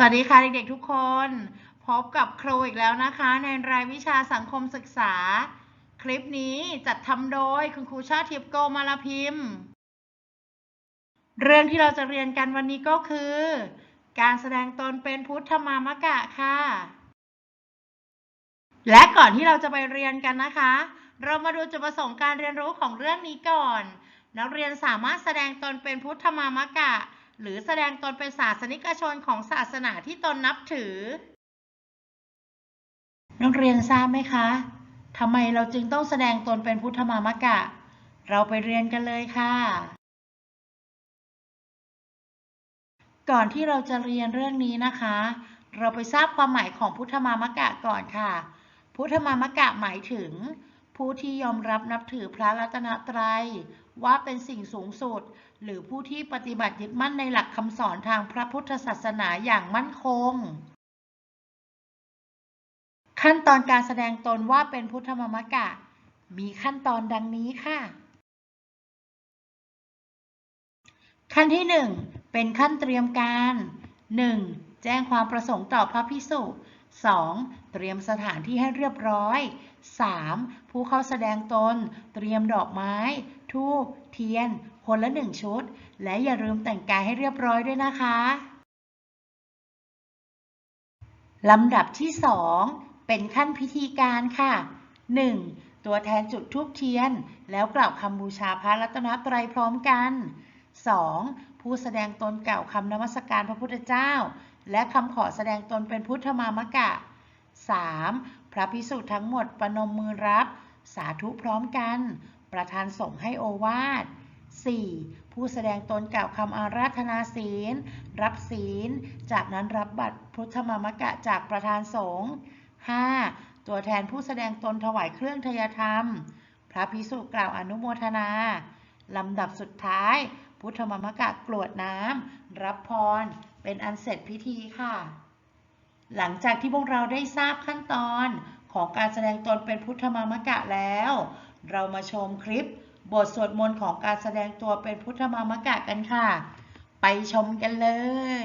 สวัสดีค่ะเด็กๆทุกคน พบกับครูอีกแล้วนะคะ ในรายวิชาสังคมศึกษา คลิปนี้จัดทำโดยคุณครูชาติทิพย์โกมาลพิมพ์ เรื่องที่เราจะเรียนกันวันนี้ก็คือ การแสดงตนเป็นพุทธมามกะค่ะ และก่อนที่เราจะไปเรียนกันนะคะ เรามาดูจุดประสงค์การเรียนรู้ของเรื่องนี้ก่อน นักเรียนสามารถแสดงตนเป็นพุทธมามกะ หรือแสดงตนเป็นศาสนิกชนของศาสนาที่ตนนับถือ นักเรียนทราบไหมคะทำไมเราจึงต้องแสดงตนเป็นพุทธมามกะ เราไปเรียนกันเลยค่ะ ก่อนที่เราจะเรียนเรื่องนี้นะคะ เราไปทราบความหมายของพุทธมามกะก่อนค่ะ พุทธมามกะหมายถึง ผู้ที่ยอมรับนับถือพระรัตนตรัยว่าเป็นสิ่งสูงสุด หรือผู้ที่ปฏิบัติยึดมั่นในหลักคำสอนทางพระพุทธศาสนาอย่างมั่นคง ขั้นตอนการแสดงตนว่าเป็นพุทธมามกะ มีขั้นตอนดังนี้ค่ะ ขั้นที่ 1 เป็นขั้นเตรียมการ 1. แจ้งความประสงค์ต่อพระพิสุ 2. เตรียมสถานที่ให้เรียบร้อย 3. ผู้เข้าแสดงตน เตรียมดอกไม้ ทูบ เทียน คนละหนึ่งชุด และอย่าลืมแต่งกายให้เรียบร้อยด้วยนะคะลำดับที่ 2 เป็นขั้นพิธีการค่ะ 1. ตัวแทนจุดทูบเทียน แล้วกล่าวคำบูชาพระรัตนตรัยพร้อมกัน 2. ผู้แสดงตนกล่าวคำนมัสการพระพุทธเจ้า และคำขอแสดงตนเป็นพุทธมามกะ 3. พระพิสุทั้งหมดประนมมือรับ สาธุพร้อมกัน ประธานสงฆ์ให้โอวาท 4. ผู้แสดงตนกล่าวคำอาราธนาศีล รับศีล จากนั้นรับบัตรพุทธมามกะจากประธานสงฆ์ 5. ตัวแทนผู้แสดงตนถวายเครื่องทยธรรม พระพิสุกล่าวอนุโมทนา ลำดับสุดท้าย พุทธมามกะกรวดน้ำ รับพร เป็นอันเสร็จพิธีค่ะ หลังจากที่พวกเราได้ทราบขั้นตอนของการแสดงตนเป็นพุทธมามกะแล้ว เรามาชมคลิป บทสวดมนต์ของการแสดงตัวเป็นพุทธมามกะกันค่ะ ไปชมกันเลย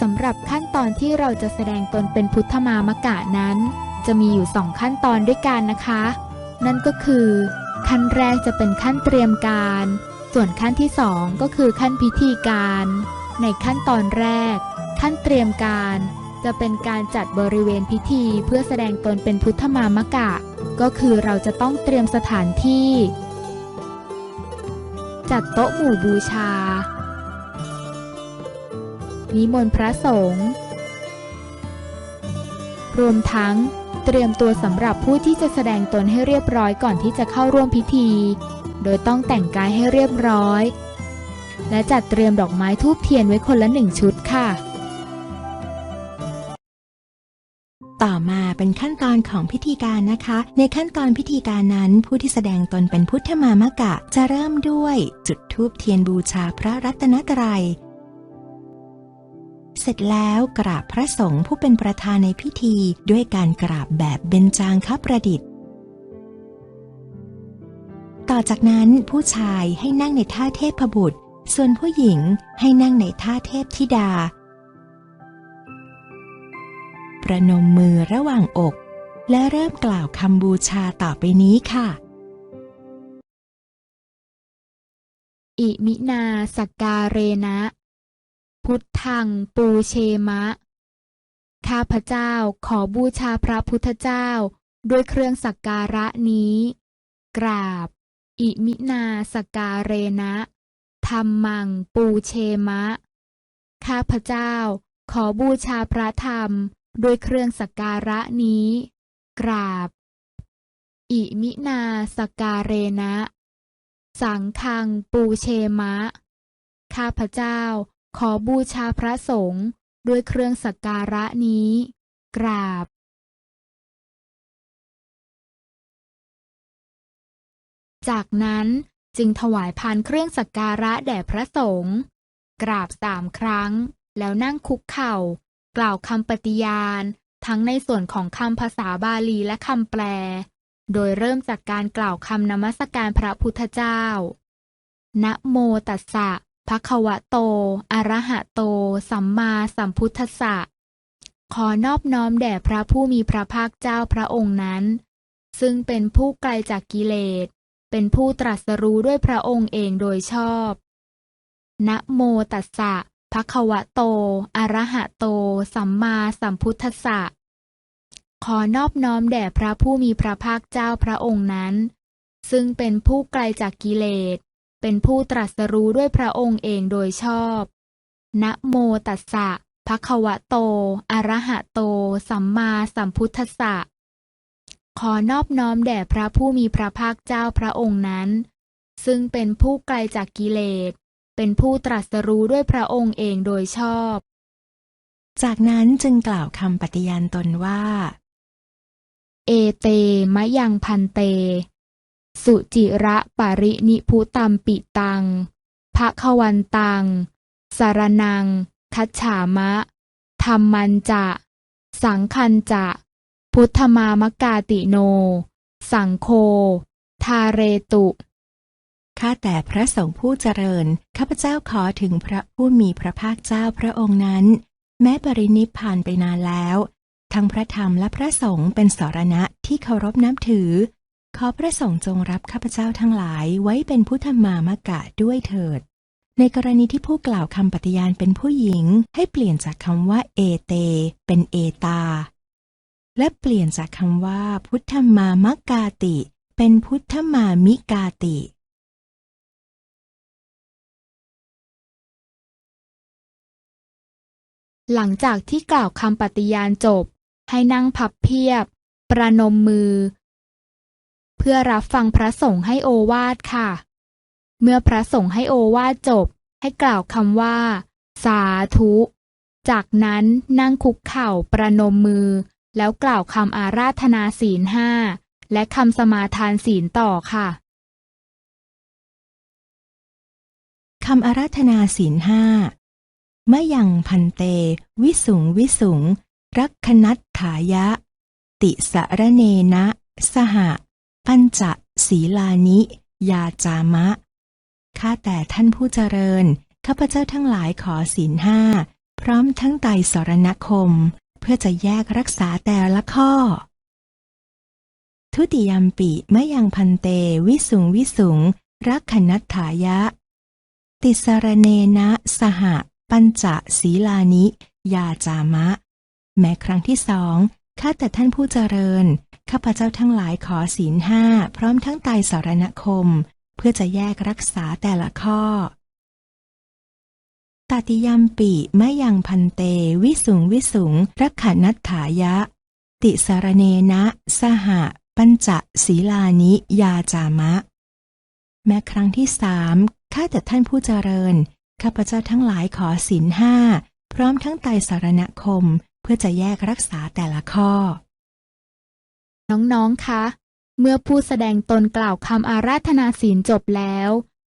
สำหรับขั้นตอนที่เราจะแสดงตนเป็นพุทธมามกะนั้น จะมีอยู่สองขั้นตอนด้วยกันนะคะ นั่นก็คือ ขั้นแรกจะเป็นขั้นเตรียมการ ส่วนขั้นที่สองก็คือขั้นพิธีการ ในขั้นตอนแรก ขั้นเตรียมการ จะเป็นการจัดบริเวณพิธีเพื่อแสดงตนเป็นพุทธมามกะ ก็คือเราจะต้องเตรียมสถานที่ จัดโต๊ะหมู่บูชา นิมนต์พระสงฆ์รวมทั้งเตรียมตัวสำหรับผู้ที่จะแสดงตนให้เรียบร้อยก่อนที่จะเข้าร่วมพิธี โดยต้องแต่งกายให้เรียบร้อย และจัดเตรียมดอกไม้ทูบเทียนไว้คนละหนึ่งชุดค่ะ ต่อมาเป็นขั้นตอนของพิธีการนะคะ ในขั้นตอนพิธีการนั้น ผู้ที่แสดงตนเป็นพุทธมามะกะ จะเริ่มด้วยจุดธูปเทียนบูชาพระรัตนตรัย เสร็จแล้วกราบพระสงฆ์ผู้เป็นประธานในพิธีด้วยการกราบแบบเบญจางคประดิษฐ์ ต่อจากนั้นผู้ชายให้นั่งในท่าเทพบุตร ส่วนผู้หญิงให้นั่งในท่าเทพธิดา ประนมมือระหว่างอก และเริ่มกล่าวคำบูชาต่อไปนี้ค่ะ อิมินาสกการเรนะ พุทธังปูเชมะ ข้าพเจ้าขอบูชาพระพุทธเจ้าด้วยเครื่องสักการะนี้ กราบ อิมินาสกการเรนะธรรมังปูเชมะ ข้าพเจ้าขอบูชาพระธรรม ด้วยเครื่องสักการะนี้ กราบ อิมินาสกการเรนะ สังฆังปูเชมะ ข้าพเจ้าขอบูชาพระสงฆ์ด้วยเครื่องสักการะนี้ กราบจากนั้นจึงถวายพานเครื่องสักการะแด่พระสงฆ์กราบสามครั้ง แล้วนั่งคุกเข่า กล่าวคำปฏิญาณ ทั้งในส่วนของคำภาษาบาลีและคำแปล โดยเริ่มจากการกล่าวคำนมัสการพระพุทธเจ้า นะโมตัสสะภะคะวะโต อะระหะโต สัมมาสัมพุทธัสสะ ขอนอบน้อมแด่พระผู้มีพระภาคเจ้าพระองค์นั้น ซึ่งเป็นผู้ไกลจากกิเลส เป็นผู้ตรัสรู้ด้วยพระองค์เองโดยชอบ นะโมตัสสะ ภะควะโต อระหะโต สัมมาสัมพุทธสะขอนอบน้อมแด่พระผู้มีพระภาคเจ้าพระองค์นั้น ซึ่งเป็นผู้ไกลจากกิเลส เป็นผู้ตรัสรู้ด้วยพระองค์เองโดยชอบ นะโมตัสสะภะคะวะโต อะระหะโต สัมมาสัมพุทธสะขอนอบน้อมแด่พระผู้มีพระภาคเจ้าพระองค์นั้น ซึ่งเป็นผู้ไกลจากกิเลส เป็นผู้ตรัสรู้ด้วยพระองค์เองโดยชอบ จากนั้นจึงกล่าวคำปฏิญาณตนว่า เอเตมะยังพันเต สุจิระปารินิพุตัมปิตังภะคะวันตัง สารนัง คัจฉามะ ธรรมันจะ สังคันจะ พุทธมามกาติโน สังโฆทาเรตุ ข้าแต่พระสงฆ์ผู้เจริญ ข้าพเจ้าขอถึงพระผู้มีพระภาคเจ้าพระองค์นั้น แม้ปรินิพพานไปนานแล้ว ทั้งพระธรรมและพระสงฆ์เป็นสรณะที่เคารพนับถือ ขอพระสงฆ์จงรับข้าพเจ้าทั้งหลายไว้เป็นพุทธมามกะด้วยเถิด ในกรณีที่ผู้กล่าวคำปฏิญาณเป็นผู้หญิง ให้เปลี่ยนจากคำว่าเอเต เป็นเอตา และเปลี่ยนจากคำว่าพุทธมามกาติ เป็นพุทธมามิกาติ หลังจากที่กล่าวคำปฏิญาณจบ ให้นั่งพับเพียบ ประนมมือ เพื่อรับฟังพระสงฆ์ให้โอวาทค่ะ เมื่อพระสงฆ์ให้โอวาทจบ ให้กล่าวคำว่า สาธุ จากนั้นนั่งคุกเข่าประนมมือ แล้วกล่าวคำอาราธนาศีลห้าและคำสมาทานศีลต่อค่ะคำอาราธนาศีลห้า มยังพันเต วิสุงวิสุง รักขนัตถายะ ติสะระเนนะ สหะ ปัญจศีลานิ ยาจามะ ข้าแต่ท่านผู้เจริญ ข้าพเจ้าทั้งหลายขอศีลห้า พร้อมทั้งไตสรณคม เพื่อจะแยกรักษาแต่ละข้อ ทุติยมปิมยังพันเต วิสุงวิสุง รักขนัตถายะ ติสรเนนะ สหะ ปัญจศีลานิ ยาจามะ แม้ครั้งที่สองข้าแต่ท่านผู้เจริญ ข้าพเจ้าทั้งหลายขอศีลห้าพร้อมทั้งไตรสรณคม เพื่อจะแยกรักษาแต่ละข้อ ตติยมปิมะยังพันเต วิสุงวิสุง รักขานัตถายะ ติสรเนนะ สหะ ปัญจศีลานิ ยาจามะ แม้ครั้งที่สามข้าแต่ท่านผู้เจริญ ข้าพเจ้าทั้งหลายขอศีลห้าพร้อมทั้งไตสารณคมเพื่อจะแยกรักษาแต่ละข้อ น้องๆ คะ เมื่อผู้แสดงตนกล่าวคำอาราธนาศีลจบแล้ว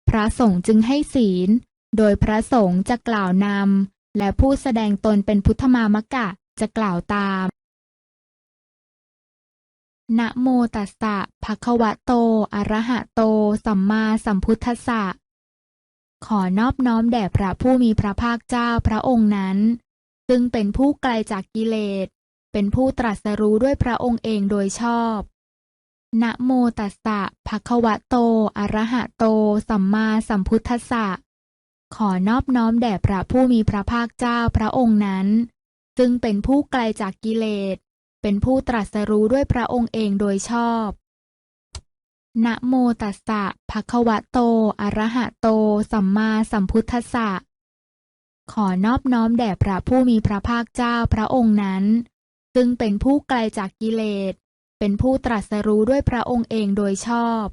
พระสงฆ์จึงให้ศีล โดยพระสงฆ์จะกล่าวนำและผู้แสดงตนเป็นพุทธมามกะจะกล่าวตาม นะโมตัสสะภะคะวะโต อะระหะโต สัมมาสัมพุทธัสสะ ขอนอบน้อมแด่พระผู้มีพระภาคเจ้าพระองค์นั้น ซึ่งเป็นผู้ไกลจากกิเลส เป็นผู้ตรัสรู้ด้วยพระองค์เองโดยชอบ นะโมตัสสะภะคะวะโต อะระหะโต สัมมาสัมพุทธัสสะ ขอนอบน้อมแด่พระผู้มีพระภาคเจ้าพระองค์นั้น ซึ่งเป็นผู้ไกลจากกิเลส เป็นผู้ตรัสรู้ด้วยพระองค์เองโดยชอบ นะโมตัสสะภะคะวะโต อะระหะโต สัมมาสัมพุทธัสสะ ขอนอบน้อมแด่พระผู้มีพระภาคเจ้าพระองค์นั้น ซึ่งเป็นผู้ไกลจากกิเลส เป็นผู้ตรัสรู้ด้วยพระองค์เองโดยชอบ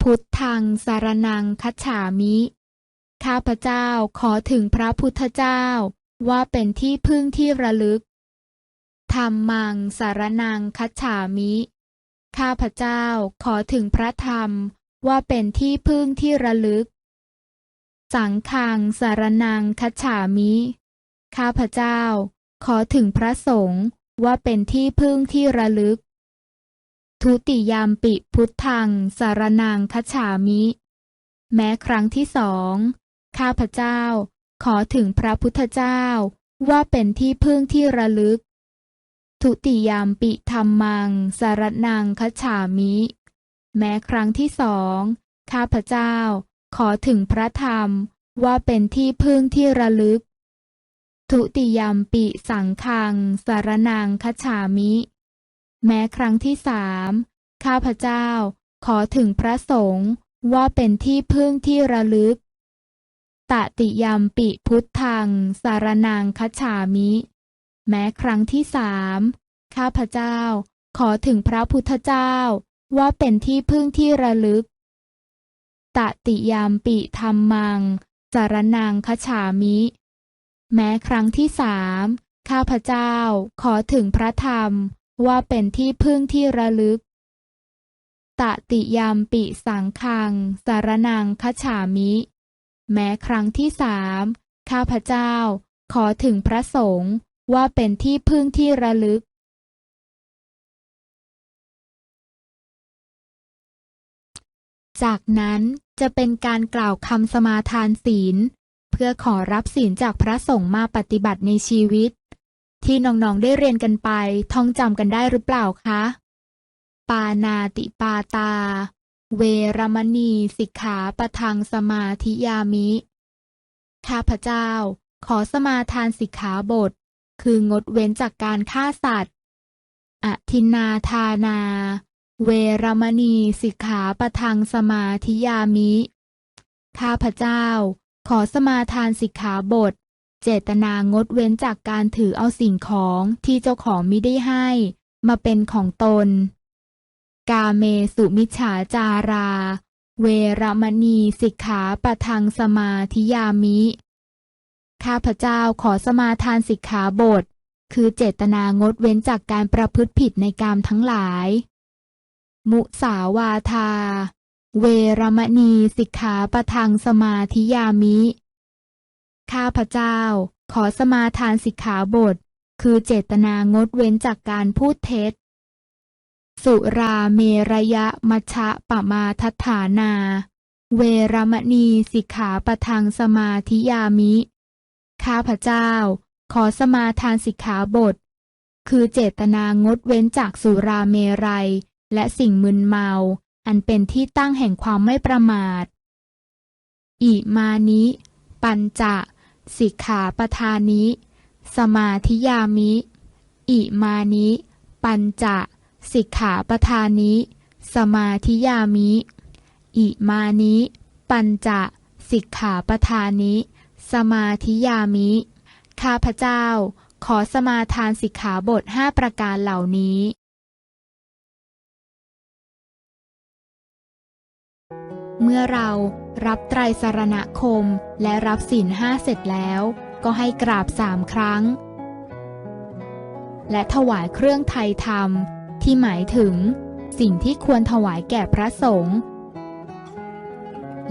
พุทธังสารนังคัจฉามิ ข้าพเจ้าขอถึงพระพุทธเจ้า ว่าเป็นที่พึ่งที่ระลึกธรรมังสารนังคัจฉามิ ข้าพเจ้าขอถึงพระธรรมว่าเป็นที่พึ่งที่ระลึก สังฆังสารนังคัจฉามิ ข้าพเจ้า ขอถึงพระสงฆ์ว่าเป็นที่พึ่งที่ระลึก ทุติยามปิพุทธังสารนังคัจฉามิ แม้ครั้งที่สอง ข้าพเจ้า ขอถึงพระพุทธเจ้า ว่าเป็นที่พึ่งที่ระลึก ทุติยามปิธรรมัง สารนังคฉามิ แม้ครั้งที่สองข้าพเจ้า ขอถึงพระธรรม ว่าเป็นที่พึ่งที่ระลึก ทุติยามปิสังฆัง สารนังคฉามิ แม้ครั้งที่สามข้าพเจ้า ขอถึงพระสงฆ์ว่าเป็นที่พึ่งที่ระลึก ตติยามปิพุทธัง สารนังคัจฉามิ แม้ครั้งที่สามข้าพเจ้า ขอถึงพระพุทธเจ้า ว่าเป็นที่พึ่งที่ระลึก ตติยามปิธรรมัง สารนังคัจฉามิ แม้ครั้งที่สามข้าพเจ้า ขอถึงพระธรรม ว่าเป็นที่พึ่งที่ระลึก ตติยามปิสังคัง สารนังคัจฉามิ แม้ครั้งที่สามข้าพเจ้าขอถึงพระสงฆ์ว่าเป็นที่พึ่งที่ระลึก จากนั้นจะเป็นการกล่าวคำสมาทานศีล เพื่อขอรับศีลจากพระสงฆ์มาปฏิบัติในชีวิต ที่น้องๆได้เรียนกันไปท่องจำกันได้หรือเปล่าคะ ปานาติปาตา เวรมณีสิกขาปะทังสมาธิยามิ ข้าพเจ้า ขอสมาทานสิกขาบท คืองดเว้นจากการฆ่าสัตว์ อทินนาทานา เวรมณีสิกขาปะทังสมาธิยามิ ข้าพเจ้า ขอสมาทานสิกขาบท เจตนางดเว้นจากการถือเอาสิ่งของที่เจ้าของมิได้ให้ มาเป็นของตน กาเมสุมิฉาจารา เวรมณีสิกขาปะทังสมาธิยามิ ข้าพเจ้าขอสมาทานสิกขาบท คือเจตนางดเว้นจากการประพฤติผิดในกามทั้งหลาย มุสาวาทา เวรมณีสิกขาปะทังสมาธิยามิ ข้าพเจ้า ขอสมาทานสิกขาบท คือเจตนางดเว้นจากการพูดเท็จ สุราเมรยะมัชฌะปะมาทัฏฐานา เวรมณีสิกขาปะทังสมาธิยามิ ข้าพเจ้า ขอสมาทานสิกขาบท คือเจตนางดเว้นจากสุราเมรัย และสิ่งมึนเมา อันเป็นที่ตั้งแห่งความไม่ประมาท อิมานิ ปัญจะ สิกขาปทานิ สมาธิยามิ อิมานิ ปัญจะ สิกขาปทานิ สมาธิยามิ อิมานิ ปัญจะ สิกขาปทานิ สมาธิยามิ ข้าพเจ้า ขอสมาทานสิกขาบทห้าประการเหล่านี้ เมื่อเรารับไตรสรณคมและรับศีลห้าเสร็จแล้ว ก็ให้กราบสามครั้ง และถวายเครื่องไทยธรรม ที่หมายถึง สิ่งที่ควรถวายแก่พระสงฆ์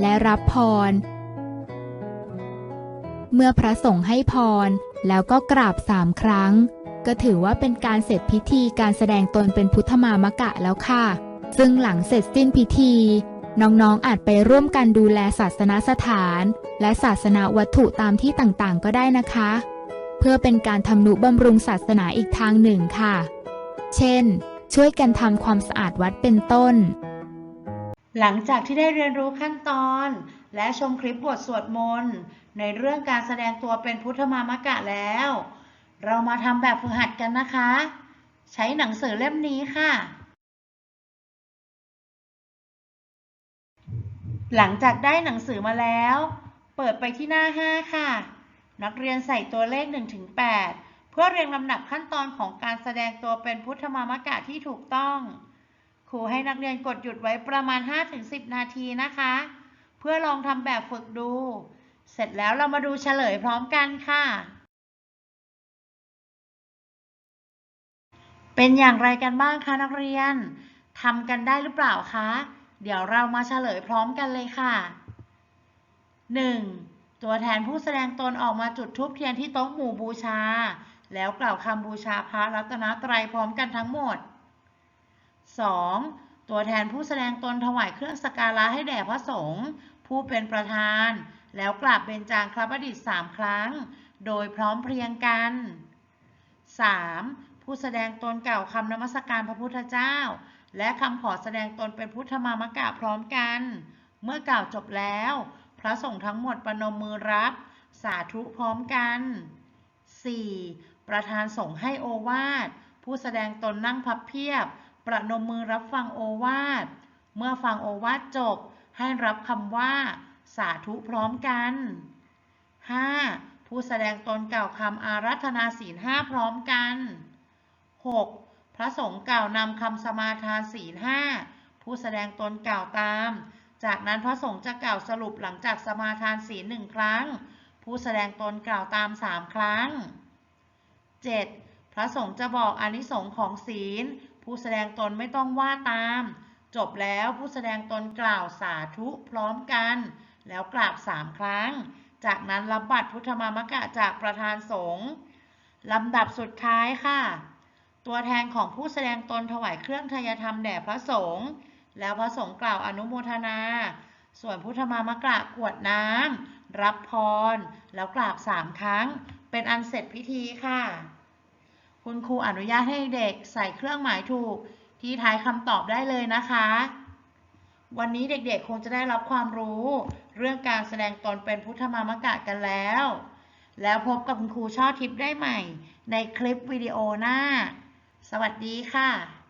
และรับพร เมื่อพระสงฆ์ให้พรแล้วก็กราบสามครั้ง ก็ถือว่าเป็นการเสร็จพิธีการแสดงตนเป็นพุทธมามกะแล้วค่ะ ซึ่งหลังเสร็จสิ้นพิธี น้องๆอาจไปร่วมกันดูแลศาสนสถาน และศาสนาวัตถุตามที่ต่างๆ ก็ได้นะคะ เพื่อเป็นการทำนุบำรุงศาสนาอีกทางหนึ่งค่ะ เช่น ช่วยกันทำความสะอาดวัดเป็นต้น หลังจากที่ได้เรียนรู้ขั้นตอน และชมคลิปบทสวดมนต์ในเรื่องการแสดงตัวเป็นพุทธมามกะแล้ว เรามาทำแบบฝึกหัดกันนะคะ ใช้หนังสือเล่มนี้ค่ะ หลังจากได้หนังสือมาแล้ว เปิดไปที่หน้า 5 ค่ะ นักเรียนใส่ตัวเลข1-8 เพื่อเรียงลำดับขั้นตอนของการแสดงตัวเป็นพุทธมามกะที่ถูกต้อง ครูให้นักเรียนกดหยุดไว้ประมาณ 5-10 นาทีนะคะ เพื่อลองทำแบบฝึกดู เสร็จแล้วเรามาดูเฉลยพร้อมกันค่ะ เป็นอย่างไรกันบ้างคะนักเรียนทำกันได้หรือเปล่าคะ เดี๋ยวเรามาเฉลยพร้อมกันเลยค่ะ 1. ตัวแทนผู้แสดงตนออกมาจุดธูปเทียนที่โต๊ะหมู่บูชา แล้วกล่าวคำบูชาพระรัตนตรัยพร้อมกันทั้งหมด 2. ตัวแทนผู้แสดงตนถวายเครื่องสการะให้แด่พระสงฆ์ผู้เป็นประธาน แล้วกราบเบญจางคประดิษฐ์สามครั้ง โดยพร้อมเพรียงกัน 3. ผู้แสดงตนกล่าวคำนมัสการพระพุทธเจ้า และคำขอแสดงตนเป็นพุทธมามกะพร้อมกัน เมื่อกล่าวจบแล้ว พระสงฆ์ทั้งหมดประนมมือรับ สาธุพร้อมกัน 4. ประธานส่งให้โอวาท ผู้แสดงตนนั่งพับเพียบ ประนมมือรับฟังโอวาท เมื่อฟังโอวาทจบ ให้รับคำว่า สาธุพร้อมกัน 5. ผู้แสดงตนกล่าวคำอารัธนาศีลห้าพร้อมกัน 6. พระสงฆ์กล่าวนำคำสมาทานศีลห้าผู้แสดงตนกล่าวตาม จากนั้นพระสงฆ์จะกล่าวสรุปหลังจากสมาทานศีลหนึ่งครั้ง ผู้แสดงตนกล่าวตามสามครั้ง 7. พระสงฆ์จะบอกอนิสงส์ของศีล ผู้แสดงตนไม่ต้องว่าตาม จบแล้วผู้แสดงตนกล่าวสาธุพร้อมกัน แล้วกราบสามครั้ง จากนั้นรับบัตรพุทธมามกะจากประธานสงฆ์ลำดับสุดท้ายค่ะ ตัวแทนของผู้แสดงตนถวายเครื่องทายธรรมแด่พระสงฆ์แล้วพระสงฆ์กล่าวอนุโมทนา ส่วนพุทธมามกะกวดน้ำรับพร แล้วกราบสามครั้ง เป็นอันเสร็จพิธีค่ะ คุณครูอนุญาตให้เด็กใส่เครื่องหมายถูกที่ท้ายคำตอบได้เลยนะคะ วันนี้เด็กๆคงจะได้รับความรู้ เรื่องการแสดงตนเป็นพุทธมามกะกันแล้ว แล้วพบกับคุณครูช่อทิพย์ได้ใหม่ ในคลิปวิดีโอหน้า สวัสดีค่ะ